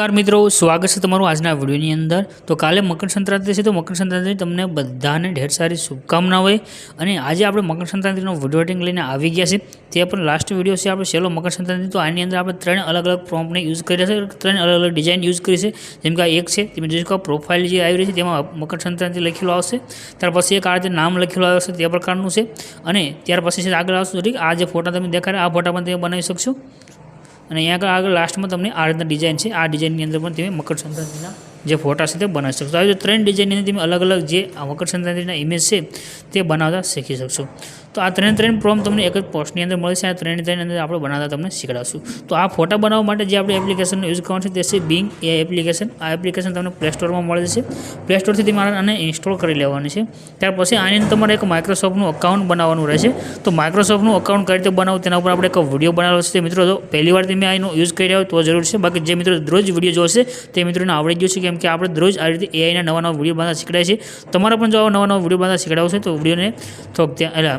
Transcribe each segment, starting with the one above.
નમસ્કાર મિત્રો, સ્વાગત છે તમારું આજના વિડીયોની અંદર. તો કાલે મકર સંક્રાંતિ છે, તો મકર સંક્રાંતિ તમને બધાને ઢેર સારી શુભકામના હોય. અને આજે આપણે મકર સંક્રાંતિનો વીડિયો લઈને આવી ગયા છે તે પણ લાસ્ટ વીડિયો છે, આપણે છેલ્લો મકર સંક્રાંતિ. તો આની અંદર આપણે ત્રણ અલગ અલગ પ્રોમ્પને યુઝ કર્યા છે ત્રણ અલગ અલગ ડિઝાઇન યુઝ કરી છે. જેમ કે આ એક છે, તમે જોઈ શકો પ્રોફાઇલ જે આવી રહી છે, તેમાં મકર સંક્રાંતિ લખેલું આવશે. ત્યાર પછી એક આ રીતે નામ લખેલું આવશે તે પ્રકારનું છે. અને ત્યાર પછી આગળ આવશે આ જે ફોટા તમે દેખાડે આ ફોટા પણ તમે બનાવી શકશો. અને અહીંયા આગળ લાસ્ટમાં તમને આ રીતના ડિઝાઇન છે. આ ડિઝાઇનની અંદર પણ તમે મકર સંક્રાંતિના જે ફોટા છે તે બનાવી શકશો. આવી રીતે ત્રણ ડિઝાઇનની અંદર તમે અલગ અલગ જે મકર સંક્રાંતિના ઇમેજ છે તે બનાવતા શીખી શકશો. તો આ ત્રણ ત્રણ પ્રોમ તમને એક જ પોસ્ટની અંદર મળશે આ ત્રણે ત્રણ અંદર આપણે બનાવતા તમને શીખડાવશું. તો આ ફોટા બનાવવા માટે જે આપણે એપ્લિકેશનનો યુઝ કરવાનો છે તે છે બિંગ એ એપ્લિકેશન આ એપ્લિકેશન તમને પ્લે સ્ટોરમાં મળે છે. પ્લે સ્ટોરથી તમારે આને ઇન્સ્ટોલ કરી લેવાની છે. ત્યાર પછી આની અંદર તમારે એક માઇક્રોસોફ્ટનું અકાઉન્ટ બનાવવાનું રહેશે. તો માઇક્રોસોફ્ટનું અકાઉન્ટ કઈ રીતે બનાવવું તેના ઉપર આપણે એક વીડિયો બનાવેલો છે. મિત્રો, જો પહેલી વાર તમે આનો યુઝ કરી રહ્યા હોય તો જરૂર છે. બાકી જે મિત્રો રોજ વીડિયો જોશે તે મિત્રોને આવડી ગયું છે કેમ કે આપણે રોજ આ રીતે એઆઈના નવા નવા વીડિયો બનાવતા શીખડાય છે. તમારા પણ જો નવા નવા વીડિયો બનાવતા શીખડાવશે તો વિડીયોને થોક ત્યાં એટલે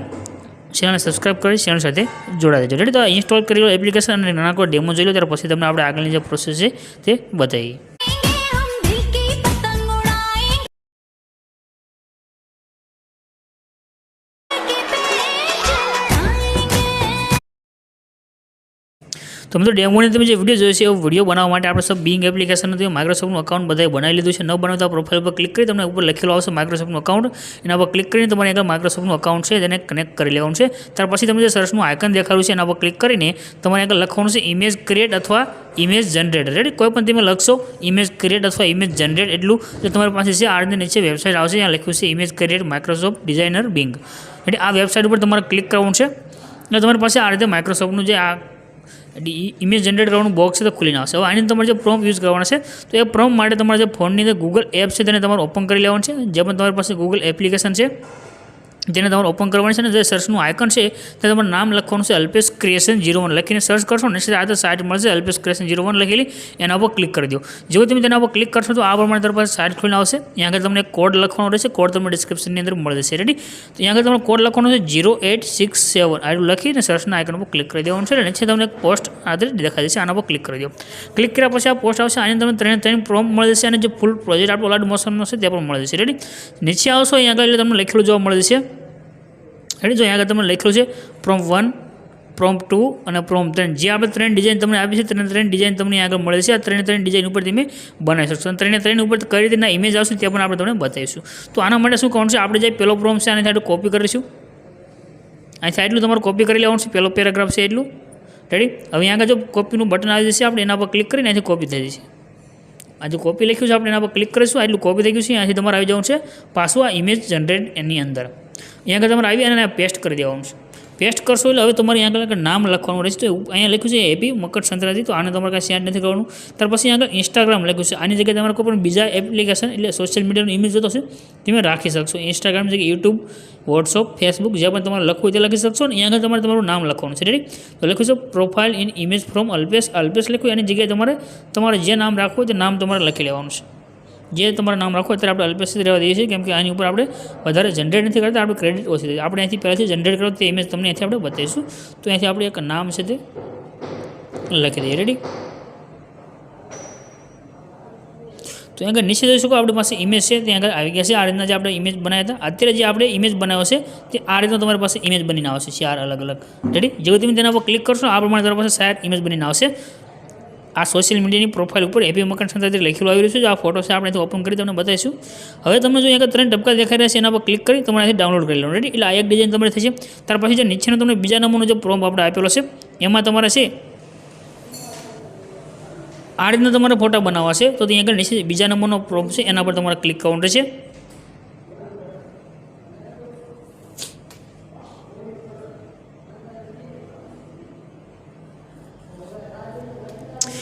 ચેનલને સબસ્ક્રાઇબ કરી ચેનલ સાથે જોડાઈ દેજો. રેડી? તો ઇન્સ્ટોલ કરી લો એપ્લિકેશન અને નાના કોઈ ડેમો જોઈ લો, ત્યાર પછી તમને આપણે આગળની જે પ્રોસેસ છે તે બતાવીએ. તો મિત્રો ડેમોની તમે જે વીડિયો જોયો છે એ વીડિયો બનાવવા માટે આપણે સબ બિંગ એપ્લિકેશન હતું માઇક્રોસોફ્ટનું અકાઉન્ટ બધાએ બનાવી લીધું છે. ન બનાવતા પ્રોફાઇલ પર ક્લિક કરી તમને ઉપર લખેલું આવશે માઇક્રોસોફ્ટનું અકાઉન્ટ એના પર ક્લિક કરીને તમારે આગળ માઇક્રોસોફ્ટનું અકાઉન્ટ છે, તેને કનેક્ટ કરી લેવાનું છે. ત્યાર પછી તમને જે સર્ચનું આઇકન દેખાડ્યું છે, એના પર ક્લિક કરીને તમારે આગળ લખવાનું છે ઇમેજ ક્રિએટ અથવા ઇમેજ જનરેટ રેડી કોઈ પણ તમે લખશો ઇમેજ ક્રિએટ અથવા ઇમેજ જનરેટ એટલું જે તમારી પાસે છે. આ નીચે વેબસાઇટ આવશે ત્યાં લખ્યું છે image create Microsoft designer Bing એટલે આ વેબસાઇટ ઉપર તમારે ક્લિક કરવાનું છે. અને તમારી પાસે આ રીતે માઇક્રોસોફ્ટનું જે આ ઇમેજ જનરેટ કરવાનું બોક્સ છે તો ખુલીને આવશે હવે આની તમારે જે પ્રોમ્પ યુઝ કરવાના છે, તો એ પ્રોમ માટે તમારે જે ફોનની અંદર ગૂગલ એપ છે તેને તમારે ઓપન કરી લેવાનું છે. જે પણ તમારી પાસે ગૂગલ એપ્લિકેશન છે. જેને તમારે ઓપન કરવાની છે ને, જે સર્ચનું આઇકન છે, તે તમારું નામ લખવાનું છે અલ્પેશ ક્રિએશન જીરો વન લખીને સર્ચ કરશો ને આ તો સાઇટ મળશે અલ્પેશ ક્રિએશન જીરો વન લખેલી, એના ઉપર ક્લિક કરી દો. જો તમે તેના ઉપર ક્લિક કરશો તો આ પ્રમાણે તમારી પાસે સાઇટ ખોલીને આવશે. ત્યાં આગળ તમને કોડ લખવાનો રહેશે કોડ તમને ડિસ્ક્રિપ્શનની અંદર મળી જશે. રેડી તો ત્યાં આગળ તમને કોડ લખવાનો છે જીરો એટ સિક્સ સેવન આટલું લખીને સર્ચના આઇકન ઉપર ક્લિક કરી દેવાનું છે. અને છે તમને પોસ્ટ આધારિત દેખાય જશે આના પર ક્લિક કરી દો. ક્લિક કર્યા પછી આ પોસ્ટ આવશે, આની તમને ત્રણ ત્રણ પ્રોમ મળી જશે અને જે ફૂલ પ્રોજેક્ટ આપણો ઓલાડ મોસમનો છે તે પણ મળી જશે. રેડી નીચે આવશો, અહીંયા આગળ એટલે તમને લખેલું જોવા મળી જશે. રેડી જો અહીંયા આગળ તમને લખ્યું છે પ્રોમ વન પ્રોમ ટુ અને પ્રોમ ત્રણ જે આપણે ત્રણ ડિઝાઇન તમને આપી છે, ત્રણ ત્રણ ડિઝાઇન તમને આગળ મળે છે. આ ત્રણે ત્રણ ડિઝાઇન ઉપર તમે બનાવી શકશો. અને ત્રણે ત્રણ ઉપર કઈ રીતના ઇમેજ આવશે તે પણ આપણે તમને બતાવીશું. તો આના માટે શું કહું છે? આપણે જે પહેલો પ્રોમ છે, આને સાથે કોપી કરીશું. અહીંથી એટલું તમારે કોપી કરી લેવાનું છે. પહેલો પેરેગ્રાફ છે એટલું. રેડી હવે અહીંયા આગળ જો કોપીનું બટન આવી જશે, આપણે એના પર ક્લિક કરીને અહીંથી કોપી થઈ જશે. આ જે કોપી લખ્યું છે, આપણે એના પર ક્લિક કરીશું. આટલું કોપી થઈ ગયું છે. અહીંથી તમારે આવી જવાનું છે. પાછું આ ઇમેજ જનરેટ એની અંદર. અહીંયા આગળ તમારે આવી અને પેસ્ટ કરી દેવાનું છે. પેસ્ટ કરશો એટલે હવે તમારે અહીંયા આગળ નામ લખવાનું રહેશે. તો અહીંયા લખ્યું છે એપી મકર સંક્રાંતિ. તો આને તમારે કાંઈ સેન્ડ નથી કરવાનું. ત્યાર પછી આગળ ઇન્સ્ટાગ્રામ લખ્યું છે. આની જગ્યાએ તમારે કોઈ પણ બીજા એપ્લિકેશન એટલે સોશિયલ મીડિયાનો ઇમેજ જોતો છે તમે રાખી શકશો. ઇન્સ્ટાગ્રામ જગ્યાએ યુટ્યુબ વોટ્સઅપ ફેસબુક જે પણ તમારે લખવું હોય તે લખી શકશો ને અહીંયા આગળ તમારે તમારું નામ લખવાનું છે. રેડી તો લખ્યું છે profile in image from Alpesh Alpesh લખ્યું. એની જગ્યાએ તમારે તમારે જે નામ રાખવું હોય તે નામ તમારે લખી લેવાનું છે. જે તમારું નામ રાખો અત્યારે આપણે અલ્પેસ્થિત રહેવા દઈએ છીએ, કેમ કે આની ઉપર આપણે વધારે જનરેટ નથી કરતા, આપણે ક્રેડિટ ઓછી થાય આપણે અહીંથી પહેલાંથી જનરેટ કરો, તે ઇમેજ તમને અહીંથી આપણે બતાવીશું. તો અહીંથી આપણે એક નામ છે તે લખી દઈએ. રેડી તો આગળ નીચે જોઈ શકો, આપણી પાસે ઇમેજ છે, ત્યાં આગળ આવી ગયા છે. આ રીતના જે આપણે ઇમેજ બનાવ્યા હતા, અત્યારે જે આપણે ઇમેજ બનાવ્યો છે, તે આ રીતનો તમારી પાસે ઇમેજ બનીને આવશે. ચાર અલગ અલગ. રેડી જેવું તમે તેના પર ક્લિક કરશો, આ પ્રમાણે તમારી પાસે સાત ઇમેજ બનીને આવશે. આ સોશિયલ મીડિયાની પ્રોફાઇલ ઉપર એપી મકાન સંતાથી લખેલું આવી રહ્યું છે આ ફોટો છે, આપણે ઓપન કરી તમને બતાવીશું. હવે તમે જો અહીંયા ત્રણ ટપકા દેખાઈ રહ્યા છે, એના પર ક્લિક કરી તમારે ડાઉનલોડ કરી લેવાનું. રેડી એટલે આ એક ડિઝાઇન તમારે થશે. ત્યાર પછી જે નીચેનો તમને બીજા નંબરનો જે પ્રોમ્પ આપણે આપેલો છે, એમાં તમારે છે, આ રીતના તમારે ફોટા બનાવવા છે. તો ત્યાં આગળ નીચે બીજા નંબરનો પ્રોમ્પ છે, એના પર તમારે ક્લિક કરવાનું રહેશે.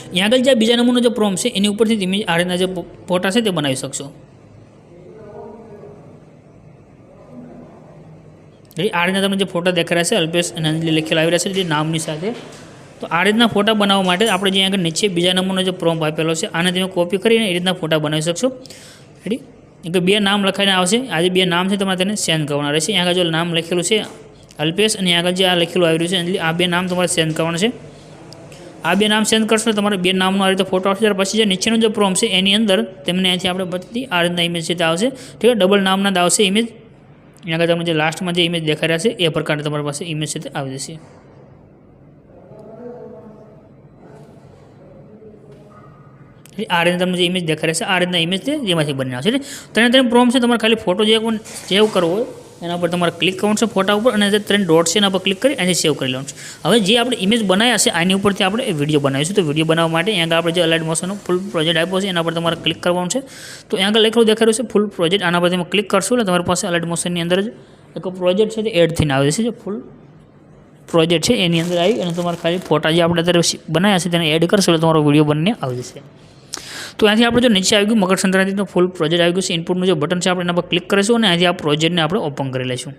અહીંયા આગળ જે બીજા નંબરનો જે પ્રોમ છે, એની ઉપરથી તમે આ રીતના જે ફોટા છે તે બનાવી શકશો. એટલે આ રીતના તમને જે ફોટા દેખાયા છે, અલ્પેશ અને અંજલિ લખેલા આવી રહ્યા છે, જે નામની સાથે. તો આ રીતના ફોટા બનાવવા માટે આપણે જે આગળ નીચે બીજા નંબરનો જે પ્રોમ્પ આપેલો છે, આને તમે કોપી કરીને એ રીતના ફોટા બનાવી શકશો. રેડી કે બે નામ લખાઈને આવશે. આજે બે નામ છે, તમારે તેને સેન્ડ કરવાના રહેશે. અહીંયા આગળ જો નામ લખેલું છે, અલ્પેશ અને આગળ જે આ લખેલું આવી રહ્યું છે, અંજલિ, આ બે નામ તમારે સેન્ડ કરવાના છે. આ બે નામ સેન્ડ કરશો તમારે બે નામનો આ રીતે ફોટો આવશે. ત્યાર પછી જે નીચેનો જે પ્રોમ છે, એની અંદર તેમને અહીંથી આપણે બધી આ રીતના ઇમેજ છે આવશે ઠીક છે ડબલ નામના જ આવશે ઇમેજ એના આગળ તમને જે લાસ્ટમાં જે ઇમેજ દેખાઈ રહ્યા છે, એ પ્રકારની તમારી પાસે ઇમેજ છે તે આવી જશે. આ રીતે તમને જે ઇમેજ દેખાઈ રહેશે આ રીતના ઇમેજ છે જેમાંથી બની આવશે એટલે ત્રણે ત્રણ પ્રોમ છે, તમારે ખાલી ફોટો જે સેવ કરવો હોય એના પર તમારે ક્લિક કરવાનું છે ફોટા ઉપર અને જે ત્રણ ડોટ છે એના પર ક્લિક કરી અને સેવ કરી લેવાનું છે. હવે જે આપણે ઇમેજ બનાવ્યા છે, આની ઉપરથી આપણે વીડિયો બનાવીશું તો વીડિયો બનાવવા માટે અહીંયા આપણે જે અલાઇટ મોશનનો ફૂલ પ્રોજેક્ટ આપ્યો છે, એના પર તમારે ક્લિક કરવાનું છે. તો અહીંયા આગળ લખેલું દેખાડ્યું છે ફૂલ પ્રોજેક્ટ આના પર તમે ક્લિક કરશો એટલે તમારી પાસે અલાઇટ મોશનની અંદર જ એક પ્રોજેક્ટ છે, તે એડ થઈને આવે છે જે ફૂલ પ્રોજેક્ટ છે, એની અંદર આવી અને તમારે ખાલી ફોટા જે આપણે અત્યારે બનાવ્યા છે, તેને એડ કરશો એટલે તમારો વીડિયો બનીને આવી જશે. તો અહીંથી આપણે જો નીચે આવી ગયું, મકર સંક્રાંતિનો ફૂલ પ્રોજેક્ટ આવી ગયું છે. ઇનપુટનું જે બટન છે, આપણે એના પર ક્લિક કરીશું અને અહીંથી આ પ્રોજેક્ટને આપણે ઓપન કરી લઈશું.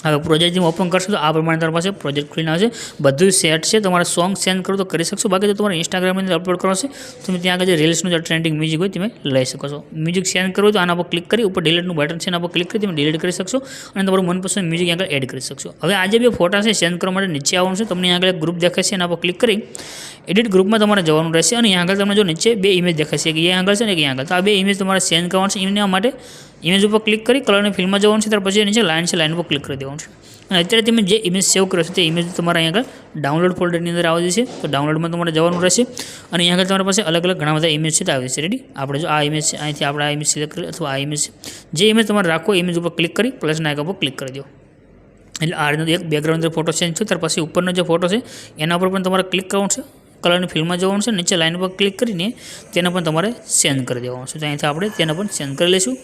હવે પ્રોજેક્ટની ઓપન કરશો તો આ પ્રમાણે તમારી પાસે પ્રોજેક્ટ ખુલીને આવશે બધું સેટ છે. તમારે સોંગ સેન્ડ કરો તો કરી શકશો. બાકી જો તમારે ઇન્સ્ટાગ્રામની અંદર અપલોડ કરો છે તમે ત્યાં આગળ જે રીલ્સનું જે ટ્રેન્ડિંગ મ્યુઝિક હોય, તમે લઈ શકો છો. મ્યુઝિક સેન્ડ હોય તો આના પર ક્લિક કરી, ઉપર ડિલીટનું બટન છે, એના પર ક્લિક કરી, તમે ડિલીટ કરી શકશો અને તમારું મનપસંદ મ્યુઝિક આગળ એડ કરી શકશો. હવે આજે બે ફોટા છે સેન્ડ કરવા માટે નીચે આવવાનું છે. તમને આગળ ગ્રુપ દેખાય છે, એના પર ક્લિક કરી એડિટ ગ્રુપમાં તમારે જવાનું રહેશે અને અહીંયા આગળ તમને જો નીચે બે ઇમેજ દેખાશે કે અહીંયા આગળ છે ને એક અહીંયા આગળ. તો આ બે ઇમેજ તમારે સેન્ડ કરવાનું છે એના માટે ઇમેજ ઉપર ક્લિક કરી કલરની ફિલ્મમાં જવાનું છે, ત્યાર પછી નીચે લાઇન છે લાઇન ઉપર ક્લિક કરી દેવાનું છે. અને અત્યારે તમે જે ઇમેજ સેવ કર્યો છે તે ઇમેજ તમારે અહીં આગળ ડાઉનલોડ ફોલ્ડરની અંદર આવી જશે તો ડાઉનલોડમાં તમારે જવાનું રહેશે અને અહીં આગળ તમારી પાસે અલગ અલગ ઘણા બધા ઇમેજ છે તે આવી જશે. રેડી આપણે જો આ ઇમેજ છે, અહીંથી આપણે આ ઇમેજ સિલેક્ટ કરી અથવા આ ઇમેજ જે ઇમેજ તમારે રાખો ઇમેજ ઉપર ક્લિક કરી પ્લસના આઇકન ઉપર ક્લિક કરી દો. એટલે આ એક બેકગ્રાઉન્ડ ફોટો ચેન્જ છે ત્યાર પછી ઉપરનો જે ફોટો છે, એના ઉપર પણ તમારે ક્લિક કરવાનું છે. કલરની ફિલ્મમાં જવાનું છે, નીચે લાઇન પર ક્લિક કરીને તેને પણ તમારે સેન્ડ કરી દેવાનું છે. તો અહીંથી આપણે તેને પણ સેન્ડ કરી લઈશું.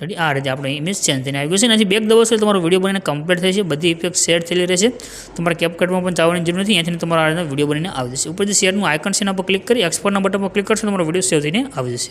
રેડી આ રીતે આપણે ઇમેજ ચેન્જ થઈને આવી ગયું છે એનાથી બેક દબાવશો તમારો વીડિયો બનીને કમ્પ્લીટ થઈ છે બધી ઇફેક્ટ શેર થયેલી રહેશે. તમારે કેપકટમાં પણ જવાની જરૂર નથી. અહીંથી તમારો આ રીતના વીડિયો બનીને આવી જશે. ઉપર જે શેરનું આઇકન છે એના પર ક્લિક કરી એક્સપોર્ટના બટન પર ક્લિક કરશો તમારો વીડિયો સેવ થઈને આવી જશે.